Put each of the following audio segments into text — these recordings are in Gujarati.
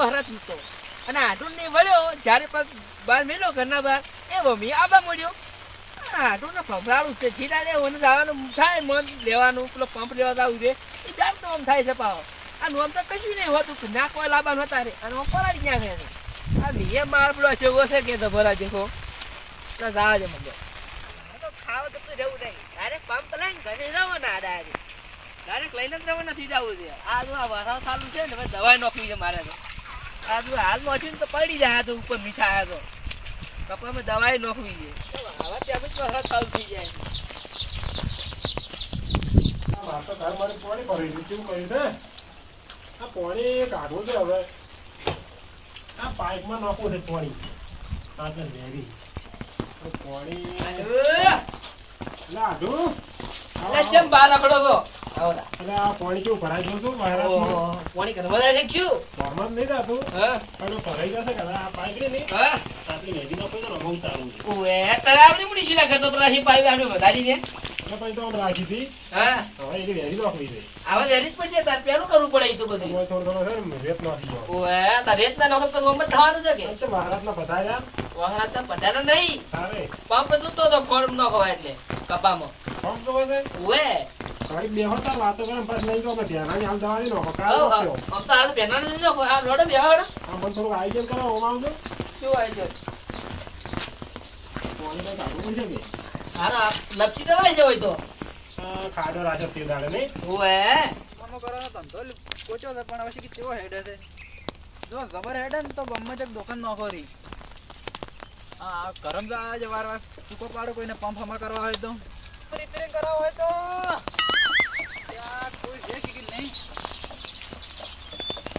વરસ હતો અને આટું ને વળ્યો, જ્યારે પગ બહાર મેલ્યો ઘરના બહાર, એ મમ્મી આબા મળ્યો આટું ને ફફડાડું છે જીરાડે ઓને જવાનું, થાય મન લેવાનું, પેલો પંપ લેવા જવું છે. એ જામ આમ થાય છે પાવો આ નોમ તો કશું નહીં હોતું નાખવા લાબાનું હતા રે. અને આમ પલાળી ગયા છે આ નિયમ માર પેલો છે ઓછે કે તો ભરા દેખો ના, જાવા દે મને. તો ખાવા તો રહેવું નહીં. ડાયરેક્ટ પંપ લઈને ઘરે રવાના ડાયરેક્ટ ડાયરેક્ટ લઈને જ રવાના નથી જવું છે. આ જો આ વરાળ ચાલુ છે ને, હવે દવાઈ નોખવી છે મારે તો. આ જો હાલ ને તો પડી જાય તો ઉપર મીઠા આવ્યા તો. કપામાં દવાઈ નાખવી છે. હવે ત્યાં તો થઈ જાય આ તો ઘર મારે પાણી ભરી કેવું કર્યું છે આ પાણી કાઢવું છે હવે આ પાઇપમાં નાખવું છે પાણી. આટલે વેરી પાણી લાડુ ચમ બહાર રખડો તો એટલે આ પાણી કેવું ભરાઈ ગયું છું ઓહો, પાણી ઘરમાં વધારે થયું ઘરમાં નહીં થતું. પણ ભરાઈ જશે કે આ પાઇપ નહીં હા? આટલી વેરી નાખો રમવું ચાલુ છે. ઓએ તળાવની મૂડી શી નાખે તો પેલા પાઇપ આપણે વધારી દે. પછી તો રાખી હતી. હા? હવે એની વેરી નાખવી છે. હવે વેરી જ પડશે તાર પેલું કરવું પડે તો બધું. થોડો થોડો છે રેત નાખી દો ઓએ તાર રેત ના નોખત તો થવાનું છે કે? તો મહારાજના પધાર્યા. તો બધાને નહીં. પંપ તૂટતો તો ખોળ ન ખવાય એટલે કપામાં. પંપ તો ઓએ ઘડી બે હતા વાતો કરે પાછ નહીં તો અમે ધ્યાન હાલ જવાની નો આવ, કાલ આમ તો હાલ પેનાને જ ન ખવાય. આ લોડે બેહાડ. આમ પણ થોડુંક આયોજન કરો ઓમાં આવજો શું ગયો પાણી તો કાઢવું પડશે કે? હારા લપસી દવાઈ જવાય તો. આ ખાડો રાખ્યો તે દાડે નહીં ઓએ કામો કરવાનો ધંધો ઓછો છે પણ હવે શીખી કેવો હેડે છે જો જબર હેડે ને તો ગમે તે દુકાન નોખો રહી હા ગરમ જાય છે વાર વાર ટૂંકો પાડો કોઈને પંપ હમા કરવા હોય તો. રિપેરિંગ કરવા હોય તો. કોઈ છે કે નહીં?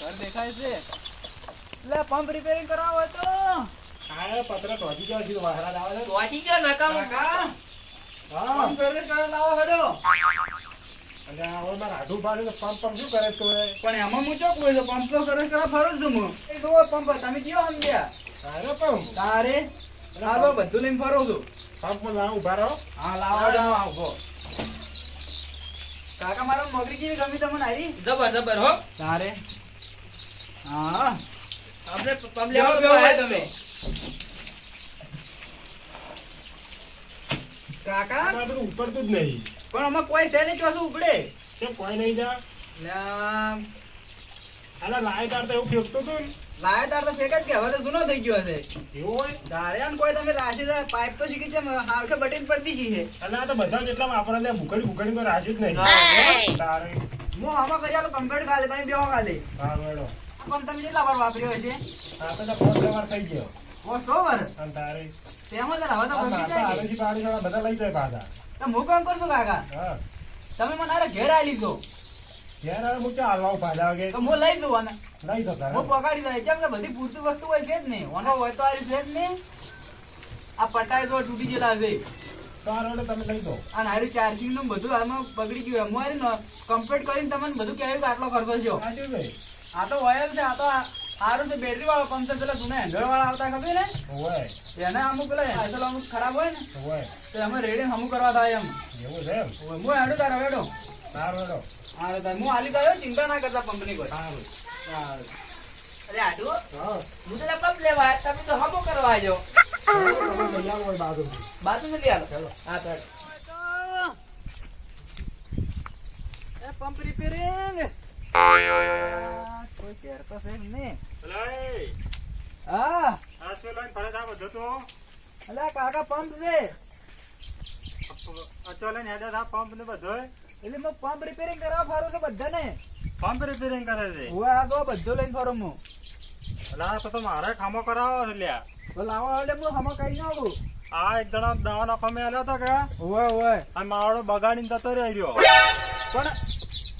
ઘર દેખાય છે? એટલે પંપ રિપેરિંગ કરાવવા તો. આ પત્ર ટોચી ગયો છે મહારાજ આવે છે. તો ગયો નકામ. કાકા હા. પંપ સર્વિસ કરાવવા લાવો હેડો. અને હવે મારે આઢું પાડે પંપ પંપ શું કરે તો? પણ એમાં હું ચોક હોય પંપ તો સર્વિસ કરવા ફરું છું હું. એ જુઓ પંપ તમે કયો સમજ્યા તારે પંપ તારે? હાલો બધું લઈને ફરું છું. પંપ લાવ ઊભા રહો. હા લાવો લાવો આવો. કાકા મારો મગરી કેવી ગમી તમને આવી જબર જબર હો. તારે? હા. આપણે પમ લેવા બેહો તમે. કાકા? આ બધું ઉપડતું જ નહીં. પણ અમે કોઈ છે નહીં ચોસું ઉપડે? કેમ કોઈ નહીં જા. લ્યા, આલા લાય તાર તો એવું ફેંકતું હતું ને. તો ફેંક જ કે હવે તો જૂનો થઈ ગયો હશે. એવું હોય? તારે કોઈ તમે રાશી પાઇપ તો શીખી છે હાવખે બટીન પડતી જ છે. અને તો બધા જેટલા વાપરે છે ભૂખડી ભૂખડી તો રાજી જ નહીં. તારે. હું આમાં કરી આલું કમ્પ્લીટ ખાલે તમે બેહો ખાલે. સારું હેડો પણ તમે કેટલા વાર વાપર્યો હશે? આ તો પાંચ વ્યવહાર થઈ ગયો. ઓ સો વાર? અને તારે? તેમાં હવે તો આ જાય આલેજી પાડી બધા લઈ જાય પાછા. તો હું કામ કરશું કાકા? તમે મને આરે ઘેર આવી લીધો આવે હું ક્યાં હાલવા પાછા વાગે તો હું લઈ દઉં અને લઈ તો તારે હું પગાડી દઉં. કેમ કે બધી પૂરતી વસ્તુ હોય છે જ નહીં. ઓનો હોય તો આ રીતે જ નહીં. આ પટાઈ તો તૂટી ગયેલા છે. તારે તમે લઈ દો. અને હારી ચાર્જિંગનું બધું આમાં બગડી ગયું. હું હારી કમ્પ્લીટ કરીને તમને બધું કહેવું કે આટલો ખર્ચો છે આ ભાઈ આ તો ઓઇલ છે. આ તો સારું છે. બેટરી વાળો છે પેલા જૂના હેન્ડલ વાળા આવતા ખબર ને? એને અમુક પેલા હેન્ડલ અમુક ખરાબ હોય ને? તો અમે રેડી અમુક કરવા થાય એમ. એવું છે એમ? હું હેડું તારો હેડો. તારો હેડો. હા ભાઈ હું હાલી ગયો ચિંતા ના કરતા પંપની કોઈ. અરે આડુ હું. તો પંપ લેવા તમે તો હમો કરવા આવ્યો. લઈ આવો. ને હા એ પંપ રિપેરિંગ કોઈ કેર તો છે નહીં. હા. અલા કાકા પંપ છે. એટલે મેં પંપ રિપેરિંગ કરવા ફારો છું બધાને? પંપ રિપેરિંગ કરે છે. હું આ તો બધું લઈને ફરું હું. એટલે તો તો મારે ખામો કરાવો છે લ્યા. તો લાવો એટલે હું ખામો કઈ નાખું આ એક જણા દવા નાખવા મેં આલ્યો હતો કે? ઓય ઓય આ માવડો બગાડીને જતો રહ્યો પણ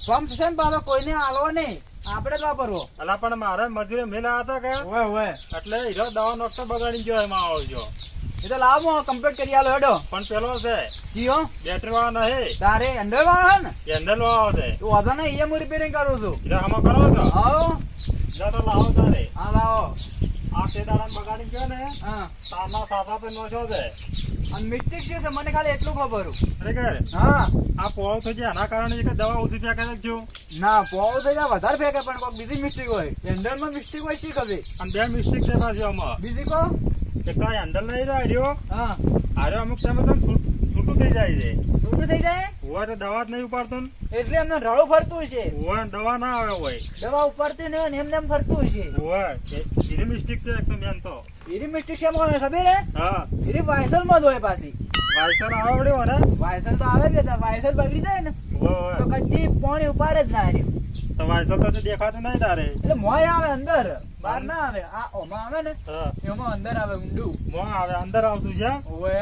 પંપ છે ને પાછો કોઈને આલવો નહીં. આપણે જ વાપરવો. અલા પણ મારે મજૂરી મેલા હતા કે? ઓય ઓય એટલે હીરો દવા નોખતો બગાડી ગયો એમાં આવજો એ તો લાવો કમ્પ્લીટ કરી આલો હેડો. પણ પેલો છે જીઓ બેટરી વાળો નહીં. તારે અંડર વાળા ને? હેન્ડલ વાળો છે. તું વાંધો નહીં એ હું રિપેરિંગ કરું છું. એટલે આમાં કરો છો? આવો જા તો લાવો તારે. હા લાવો. આ તે દાડા બગાડી ગયો ને હા. તારના સાસા નો છો છે અને મિસ્ટેક છે મને ખાલી એટલું ખબર કે હા. આ પોળો થઈ જાય એના કારણે કે દવા ઓછી ફેંકે છે. જો ના પોવ થઈ જાય વધારે ફેંકે પણ કોઈ બીજી મિસ્ટેક હોય. હેન્ડલમાં મિસ્ટેક હોય શી ખબર? અને બે મિસ્ટેક છે પાછી આમાં. બીજી કો? તો હેન્ડલ નહીં રહ્યો હા. આર્યો અમુક સમય તો છૂટું થઈ જાય છે. છૂટું થઈ જાય? હોય તો દવા જ નહીં ઉપાડતું એટલે એમને રળું ફરતું છે. હોય દવા ના આવે હોય. દવા ઉપાડતી નહીં એમને એમ ફરતું છે. હોય એની મિસ્ટેક છે એકદમ એમ તો. એની મિસ્ટેક છે મને ખબર હે? હા. એની વાયસલમાં જ હોય પાછી. વાયસર આવે પડ્યો ને વાયસલ તો આવે જ વાયસલ બગડી જાય ને. હોય. તો કદી પાણી ઉપાડે જ ના હાર્યું. તો વાયસર તો દેખાતું નહીં તારે. એટલે મોય આવે અંદર. બહાર ના આવે. આ ઓમાં આવે ને? એમાં અંદર આવે ઊંડું. મોં આવે અંદર આવતું છે? ઓએ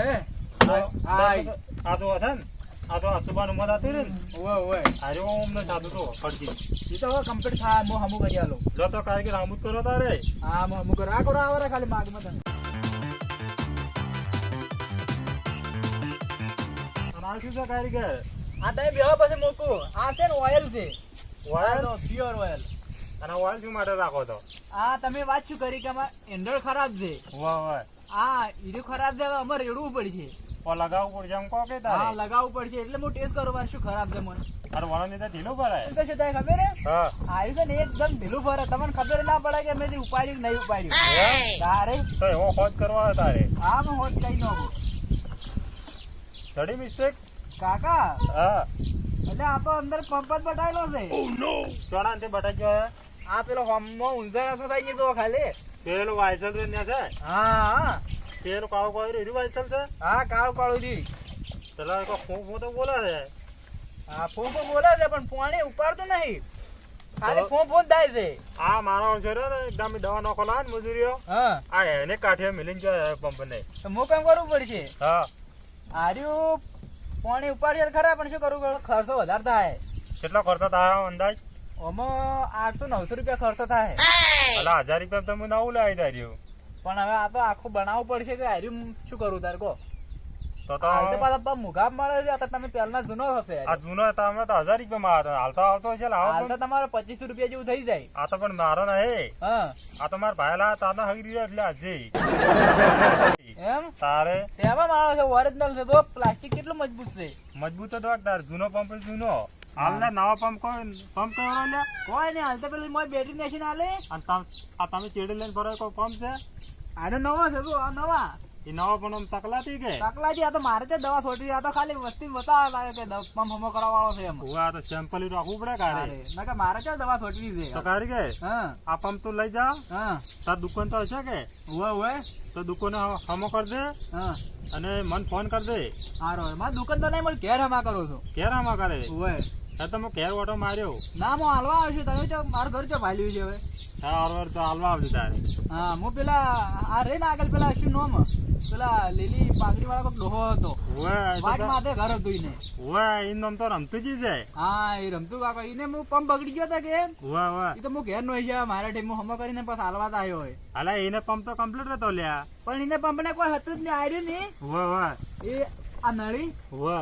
આ તો હશે ને? આ તો અસુબાનું મત હતું રે ઓએ ઓએ અરે ઓમ ને સાધુ તો ફરજી એ તો હવે કમ્પ્લીટ થાય મો હમુ કરી આલો. લો તો કાય કે રામુત કરો તારે. હા મો હમુ કરો. આ કરો આવરે ખાલી તમે અને આ શું છે કારીગર? આ તમે બેવા પછી મૂકું. આ છે ને ઓઇલ છે. ઓઇલ પ્યોર ઓઇલ અને ઓઇલ શું માટે રાખો તો આ તમે વાત શું કરી કે અમાર હેન્ડલ ખરાબ છે? વાહ વાહ. આ હીરું ખરાબ છે હવે અમારે રેડવું પડશે. ઓ લગાવવું પડશે એમ કહો કે હા લગાવવું પડશે એટલે હું ટેસ્ટ કરું શું ખરાબ છે મને? તારે વળો લીધે ઢીલું પડે શું થશે ખબર હે. હા આયુ છે ને એકદમ ઢીલું ફરે તમને ખબર ના પડે કે મેં ઉપાડ્યું કે નહીં ઉપાડ્યું. તારે? તો એવો કરવા તારે. હા હું હોત કઈ નો જડી મિસ્ટેક કાકા? હા. એટલે આ તો અંદર પંપ જ બટાયેલો છે. ચોણા તે બટાઈ ગયો હે આ પેલો હમો ઊંઝા નસો થઈ ગયો ખાલી? પેલો વાયસલ રે ને છે? હા હા. પેલું કાળું કાળું રહ્યું વાયસલ છે? હા કાળો કાળો જી તલા કો ફો ફો તો બોલે છે. હા ફો ફો બોલે છે પણ પાણી ઉપાડતું નહીં. ખાલી ફોન ફોન થાય છે. આ મારો છે રે ને એકદમ દવા નાખો લાવે ને મજૂરીઓ. હા. આ એને કાઠે મિલિંગ પંપ ને હું કામ કરવું પડશે. હા. આર્યું પાણી ઉપાડીએ ખરા પણ શું કરું? ખર્ચો વધારે થાય. કેટલો ખર્ચો થાય અંદાજ? આમાં આઠસો નવસો રૂપિયા ખર્ચો થાય. એટલે હજાર રૂપિયા તમે નવું લાવી તાર્યું પણ હવે આ તો આખું બનાવવું પડશે કે આર્યું શું કરું તારે કહો? તો તો પાછા પગ મળે છે તમે પહેલા જૂનો હશે આ જૂનો તમે તો હજાર રૂપિયા માં હાલ તો આવતો છે હાલ તો તમારે પચીસો રૂપિયા જેવું થઈ જાય. આ તો પણ મારો ના હા. આ તો મારા ભાઈ ભાઈલા તારના હગી રહ્યા એટલે હજી એમ? તારે? તેમાં માણસ છે ઓરિજિનલ છે તો પ્લાસ્ટિક કેટલું મજબૂત છે? મજબૂત તો તાર. જૂનો પંપ જૂનો. હાલ ને નવા પંપ કોઈ પંપ કયો લે કોઈ નહીં હાલ તો પેલી મોય બેટરી મશીન આલે અને તમ- આ તમે ચેડી લઈને ભરો કોઈ પંપ છે? આને નવો છે તો આ નવા? એ નવા પણ તકલાતી કે? તકલાજી આ તો મારે તે દવા છોટી. આ તો ખાલી વસ્તી બતાવવા લાગે કે પંપ હમો કરવા વાળો છે એમ. આ તો સેમ્પલ રાખવું પડે કાલે કારે ના કે મારે કે દવા છોટવી છે. તો કારી કે? હા. આ પંપ તું લઈ જા. હા. તાર દુકાન તો હશે કે? હોય ઉવે તો દુકાન હમો કર દે. હા. અને મને ફોન કર દે. હારો મારે દુકાન તો નહીં મળે ઘેર હમા કરો છું. ક્યારે હમા કરે? ઉવે હે તો મેં ઘેર ઓટો માર્યો. ના હું હાલવા આવશું તમે જો મારું ઘર ચો ભાલ્યું છે હવે. હરવાર તો હાલવા આવજો તારે. હા હું પેલા આ રે ને આગળ પેલા શું નોમ? પેલા લીલી પાઘડી વાળા કોઈક ડોહો હતો. એ વાટ માથે ઘર હતું ઈને. ઓવે ઈ નામ તો રમતું જ છે. હા એ રમતું કાકા. ઈને હું પંપ બગડી ગયો હતા કે ઓવે ઓવે એ તો હું ઘેર નો જાય મારા ટીમ હમો કરીને પાછા હાલવા આવ્યો હોય. અલા એને પંપ તો કમ્પ્લીટ હતો લ્યા. પણ એને પંપ ને કોઈ હતું જ નહીં આવ્યું નહીં. ઓવે ઓવે એ આ નળી. ઓવે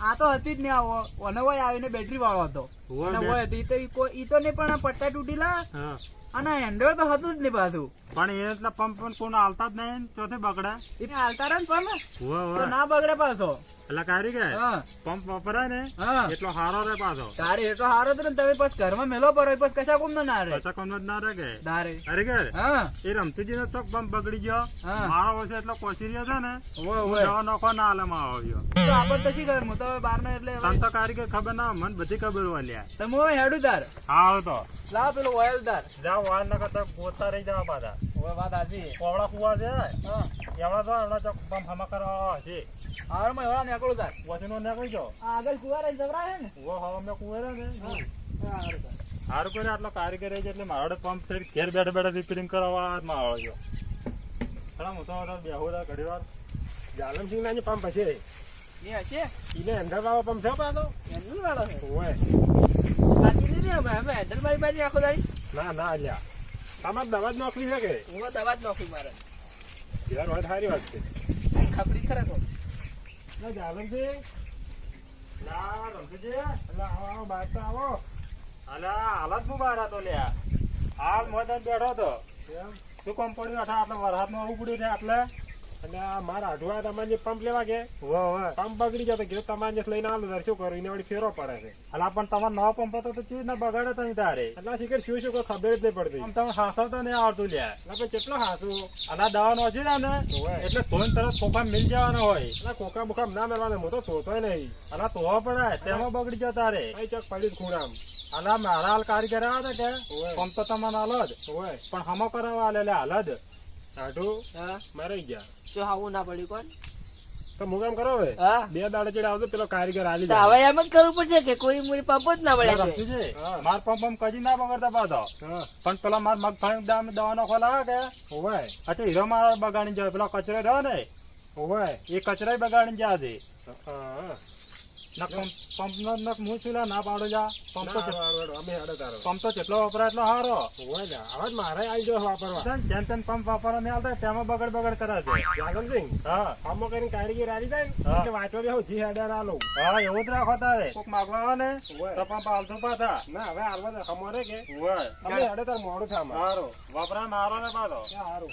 આ તો હતી જ નહીં આવો ઓને આવીને બેટરી વાળો હતો. ઓવે અને હતી તો ઈ તો ને પણ પટ્ટા તૂટીલા અને હેન્ડલ તો હતું જ નહીં પાછું. પણ એ એટલા પંપ પણ કોણ હાલતા જ નહીં ચોથે બગડે. એ હાલતા રહે ને પંપ? તો ના બગડે પાછો. એટલે કારી કે પંપ વપરાય ને એટલો હારો રે પાછો. તારે એટલો હારો તો તમે પછી ઘરમાં મેલો પર પાછ કશા કોમ ના રે કશા કોમ ના રે કે? તારે અરે કે એ રમતુજી નો ચોક પંપ બગડી ગયો. હા. મારો વર્ષે એટલો કોચી રહ્યો છે ને દવા નાખવા ના હાલે માં આવ્યો. તો આપણ તો શી હું તો બાર નો એટલે તને તો કે ખબર ના મન બધી ખબર હોય લ્યા. તમે હેડુ તાર હા તો લા પેલો ઓયલ તાર જા વાળ ના કરતા પોતા રહી જવા પાછા. વાત હાચી કોવડા કુવા છે હા. એવડા તો એવડા ચોક પંપ હમા કરવા હશે હારમાં એવડા નીકળું તાર. વચનો નેકળી જો આ આગળ કુવારા જવરા હે ને? ઓ હવે અમે કુવેરા ને. હા. હારું તાર. આટલો કારીગર છે એટલે મારો પંપ ફેર ઘેર બેઠા બેઠા રિપેરિંગ કરવા માં આવ્યો છો. ઘણા મોટા મોટા બેહો હતા ઘડી વાર. જાલમસિંહ ના પંપ હશે. એ હશે? એને અંદર વાળો પંપ છે પાછો? હેન્ડલ વાળો છે. ઓય. બાકી નહીં રે બારી આખો દાડી ના ના અલ્યા તમારે દવા જ નોકરી છે કે? હું દવા જ નોકરી મારે. યાર વાત સારી વાત છે. ખબરી ખરે તો. ના જાલમસિંહ ના રમતુજી એટલે આવો આવો બહાર તો આવો. અલા હાલત હું બહાર હતો લ્યા. હાલ મોદન બેઠો હતો. શું કામ પડ્યું? આટલા આટલા વરસાદમાં આવું પડ્યું છે આટલે? અને આ મારા અઢવા તમારે પંપ લેવા કે? પંપ બગડી જતો કીધું તમારે લઈને આલો તાર શું કરું એને વળી ફેરો પડે છે. અલા પણ તમારે નવો પંપ હતો તો ચીજ ના બગાડે તો તારે? એટલે શીખર શું શું કોઈ ખબર જ નહીં પડતી. આમ તમે તો નહીં આવતું લે એટલે કેટલો હાસું? અલા દવાનો નોચી ને? ને એટલે તોય તરત ખોખા મિલ જવાનો હોય. એટલે કોકા બોકા ના મેળવાનો હું તો થોતોય નહીં. અલા તો પડે તેમાં બગડી જતા તારે. ચોક પડ્યું જ ખૂણામ. અલા મારા હાલ કારીગર આવ્યા હતા કે? પંપ તો તમને હાલ જ. પણ હમો કરાવવા આલેલા હાલ જ. આઢું. હા. મરાઈ ગયા. શું આવું ના પડ્યું કોણ? તો હું કામ કરો હવે? બે દાડે ચડે આવતો પેલો કારીગર આલી જાય. હવે એમ જ કરવું પડશે કે કોઈ મુરી પંપ જ ના પડ્યા છે. માર પંપ પંપ કદી ના બગડતા પાછો. પણ પેલા માર મગફળી દામ દવાનો ખોલા કે? હોય અચ્છા હીરો મારા બગાડી જાય. પેલો કચરો રહ્યો ને? હોય એ કચરો બગાડી જાય પંપ પંપ નક મું ચૂલા ના પાડો જા. પંપ તો ના, હારું, હારું, અમે હેડો તારો. પંપ તો જેટલો વપરાય એટલો સારો હોય ને હવે મારે આવી જાવ વાપરવા. જેમ તેમ પંપ વાપરવા નહીં આવતા તેમાં બગડ બગડ કરે છે. યાદવસિંહ હા. આમાં કરીને કારીગર આલી જાય ને હા. એટલે જી હેડર આલો હા એવું જ રાખો તારે. કોક માગવા આવે ને તો પંપ હાલતું પાછા. ના હવે હાલવા અમારે કે. હોય. અમે હેડે તાર મોડું થાય. સારું મારો ને પાછો. સારું હારું.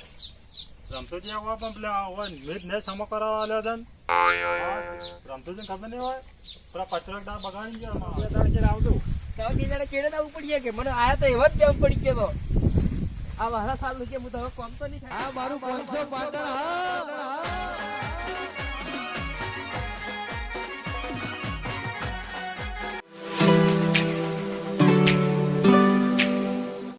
રમતુજી પંપ લેવા હોય મીઠ ને સમો કરાવવા આલ્યો રમતુજી ખબર નહીં હોય પેલા કચરો ડા બગાડી ગયો આવતું તમે બિચારા ચેડે તો ઉપડી કે મને આયા તો એવો જ બેમ પડી ગયો આ વાળા સાલ કે હું તો કોમ તો નહીં આ મારું પાંચસો પાટણ